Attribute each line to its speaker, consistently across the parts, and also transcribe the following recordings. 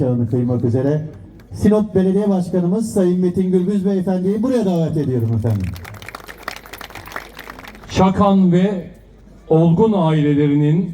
Speaker 1: nikahını kıymak üzere Sinop Belediye Başkanımız Sayın Metin Gürbüz Beyefendi'yi buraya davet ediyorum efendim.
Speaker 2: Çakan ve Olgun ailelerinin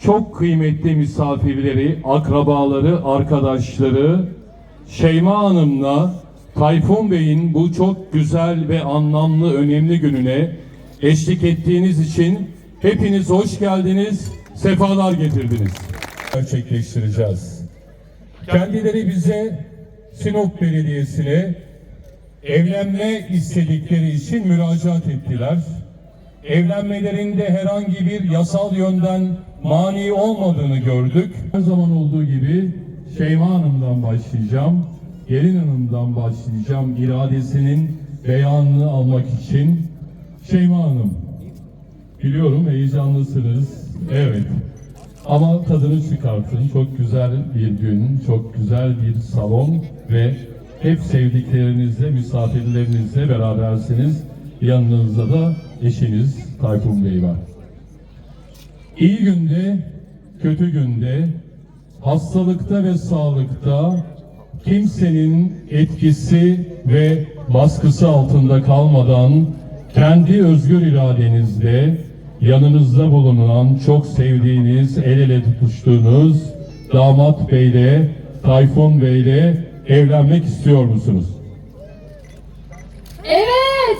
Speaker 2: çok kıymetli misafirleri, akrabaları, arkadaşları Şeyma Hanım'la Tayfun Bey'in bu çok güzel ve anlamlı, önemli gününe eşlik ettiğiniz için hepiniz hoş geldiniz, sefalar getirdiniz. Gerçekleştireceğiz. Kendileri bize Sinop Belediyesi'ne evlenme istedikleri için müracaat ettiler. Evlenmelerinde herhangi bir yasal yönden mani olmadığını gördük. Her zaman olduğu gibi Şeyma Hanım'dan başlayacağım. Gelin Hanım'dan başlayacağım iradesinin beyanını almak için. Şeyma Hanım, biliyorum heyecanlısınız. Evet. Ama tadını çıkartın. Çok güzel bir gün, çok güzel bir salon ve hep sevdiklerinizle, misafirlerinizle berabersiniz. Yanınızda da eşiniz Tayfun Bey var. İyi günde, kötü günde, hastalıkta ve sağlıkta kimsenin etkisi ve baskısı altında kalmadan kendi özgür iradenizle yanınızda bulunan çok sevdiğiniz, el ele tutuştuğunuz damat beyle, Tayfun beyle evlenmek istiyor musunuz?
Speaker 3: Evet.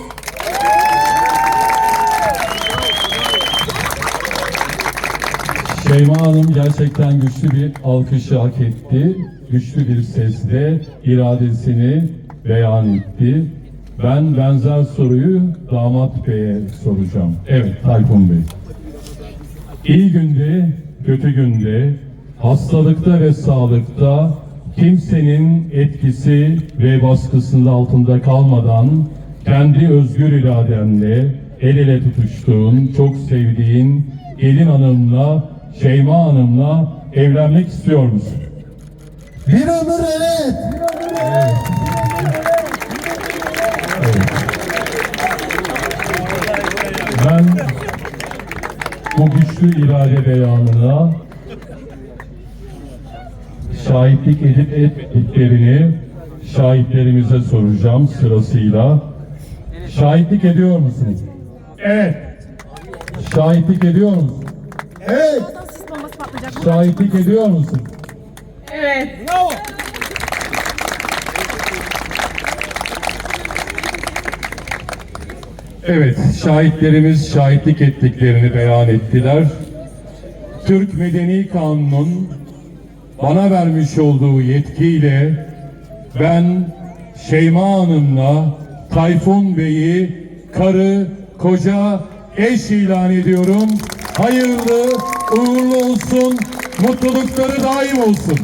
Speaker 2: Şeyma Hanım gerçekten güçlü bir alkışı hak etti. Güçlü bir sesle iradesini beyan etti. Ben benzer soruyu damat beye soracağım. Evet Tayfun Bey. İyi günde, kötü günde, hastalıkta ve sağlıkta kimsenin etkisi ve baskısının altında kalmadan kendi özgür iradenle el ele tutuştuğun, çok sevdiğin gelin hanımla, Şeyma hanımla evlenmek istiyor musun?
Speaker 1: Bir ömür evet.
Speaker 2: Ben bu güçlü irade beyanına şahitlik edip ettiklerini şahitlerimize soracağım sırasıyla. Şahitlik ediyor musunuz? Evet. Şahitlik ediyor musun?
Speaker 1: Evet.
Speaker 2: Şahitlik ediyor musun?
Speaker 3: Evet.
Speaker 2: Evet, şahitlerimiz şahitlik ettiklerini beyan ettiler. Türk Medeni Kanunu'nun bana vermiş olduğu yetkiyle ben Şeyma Hanım'la Tayfun Bey'i karı, koca, eş ilan ediyorum. Hayırlı, uğurlu olsun, mutlulukları daim olsun.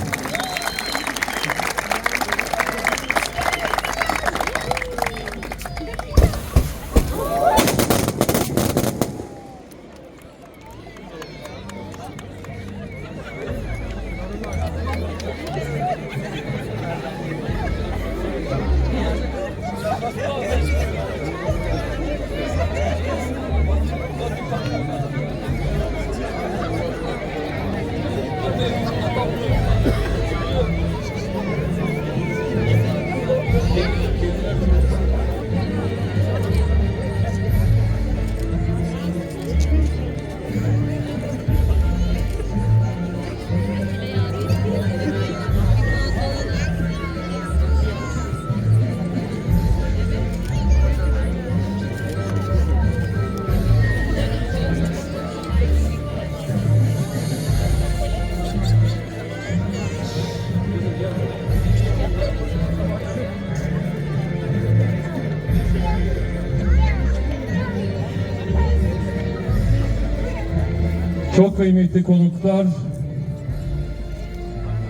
Speaker 2: Çok kıymetli konuklar,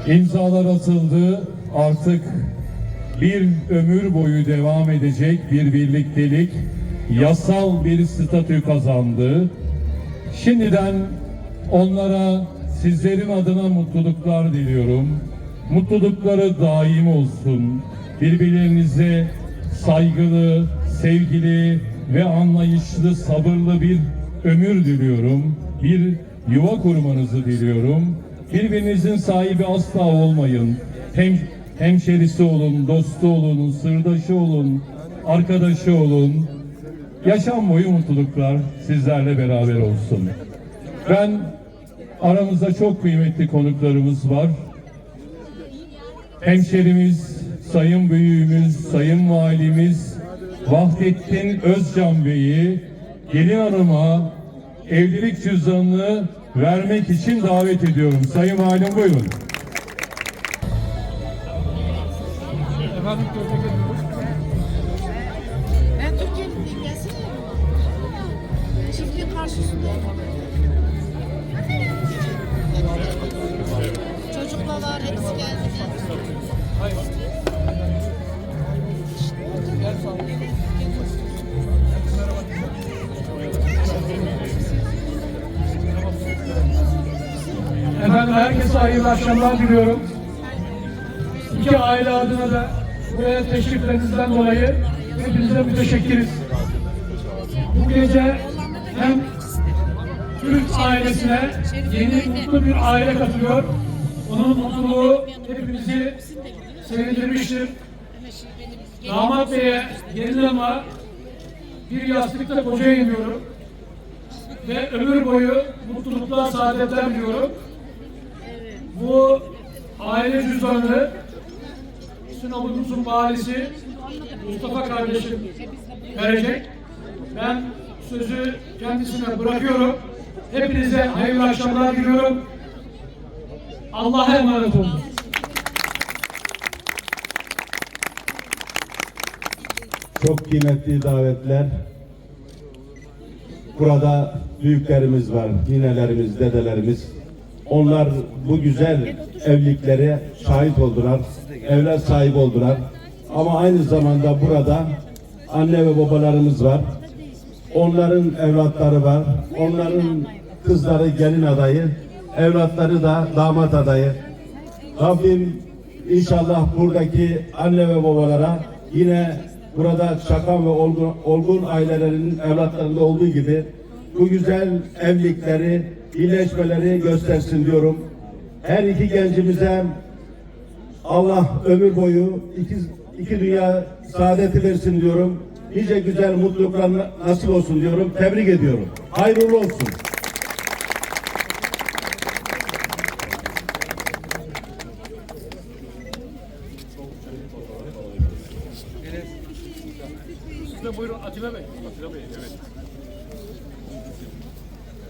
Speaker 2: imzalar atıldı. Artık bir ömür boyu devam edecek bir birliktelik yasal bir statü kazandı. Şimdiden onlara sizlerin adına mutluluklar diliyorum. Mutlulukları daim olsun. Birbirlerinize saygılı, sevgili ve anlayışlı, sabırlı bir ömür diliyorum. Bir yuva kurmanızı diliyorum. Birbirinizin sahibi asla olmayın. Hem hemşerisi olun, dostu olun, sırdaşı olun, arkadaşı olun. Yaşam boyu mutluluklar sizlerle beraber olsun. Ben aramızda çok kıymetli konuklarımız var. Hemşerimiz, sayın büyüğümüz, sayın valimiz Vahdettin Özcan Bey'i gelin hanıma evlilik cüzdanını vermek için davet ediyorum. Sayın valim buyurun.
Speaker 4: Ben
Speaker 5: herkese hayırlı akşamlar diliyorum. İki aile adına da buraya teşriflerinizden dolayı hepinize müteşekkiriz. Bu gece hem Türk ailesine yeni mutlu bir aile katılıyor. Onun mutluluğu hepimizi sevindirmiştir. Damat Bey'e, gelin hanıma bir yastıkta koca iniyorum. Ve ömür boyu mutluluklar, saadetler diliyorum. Bu aile cüzdanını Sinop'umuzun valisi Mustafa kardeşim verecek. Ben sözü kendisine bırakıyorum. Hepinize hayırlı akşamlar diliyorum. Allah'a emanet olun.
Speaker 6: Çok kıymetli davetler. Burada büyüklerimiz var, ninelerimiz, dedelerimiz. Onlar bu güzel evliliklere şahit oldular, evlat sahibi oldular. Ama aynı zamanda burada anne ve babalarımız var. Onların evlatları var, onların kızları gelin adayı, evlatları da damat adayı. Rabbim inşallah buradaki anne ve babalara yine burada çakan ve olgun, olgun ailelerin evlatlarında olduğu gibi bu güzel evlilikleri, iyileşmeleri göstersin diyorum. Her iki gencimize Allah ömür boyu iki, iki dünya saadeti versin diyorum. Nice güzel mutluluklar nasip olsun diyorum. Tebrik ediyorum. Hayırlı olsun.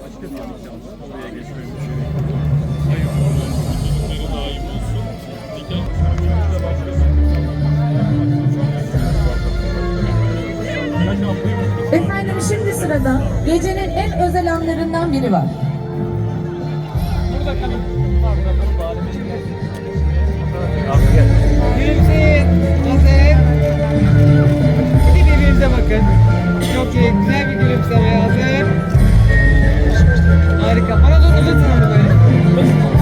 Speaker 6: Başka bir yanlış yanlış. Oraya geçmeyi düşünüyorum.
Speaker 7: Efendim şimdi sırada gecenin en özel anlarından biri var.
Speaker 8: Gülümseyin. Hazır. Bir birbirinize bakın. Çok iyi. Güzel bir gülümseme. Hazır. Harika. Bana doğru uzatın onu böyle.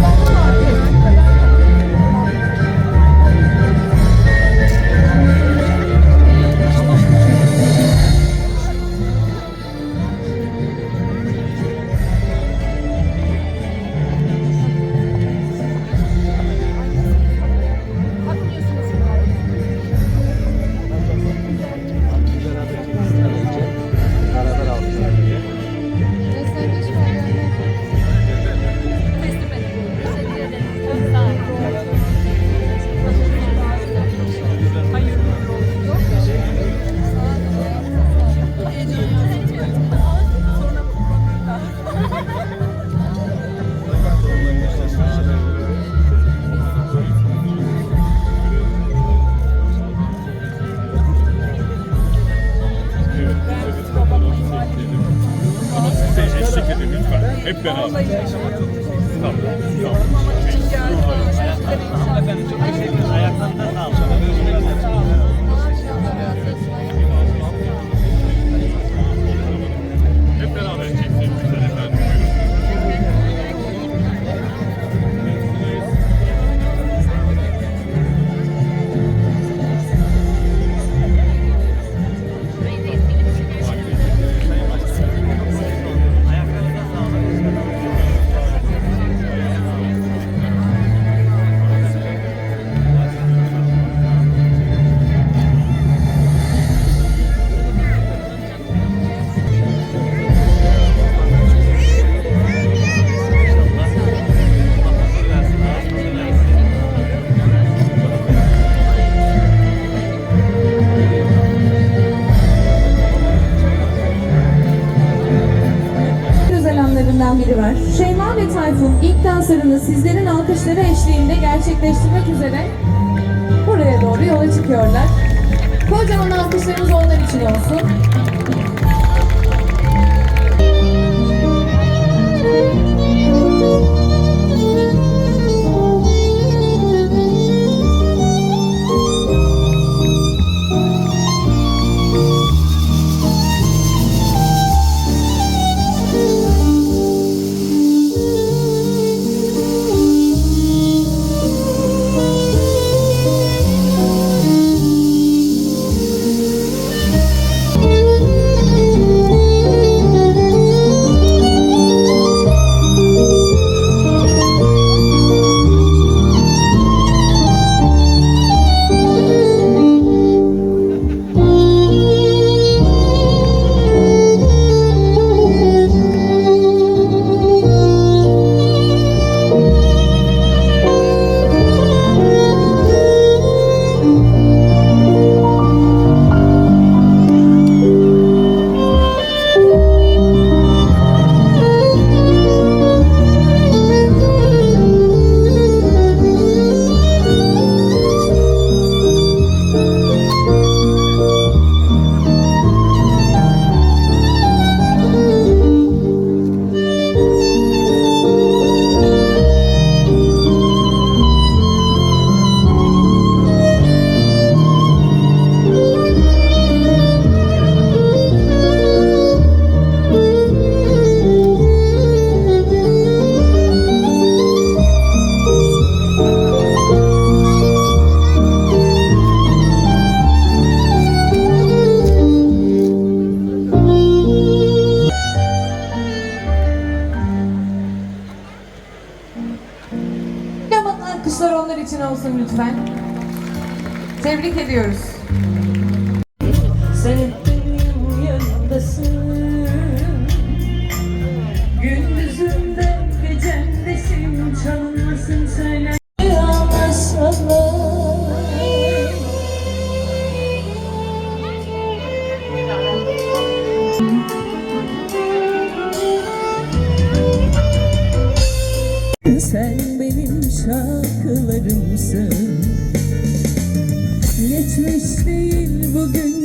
Speaker 7: Kocaman alkışlarınız onlar için olsun. Tebrik ediyoruz.
Speaker 9: Sen bugün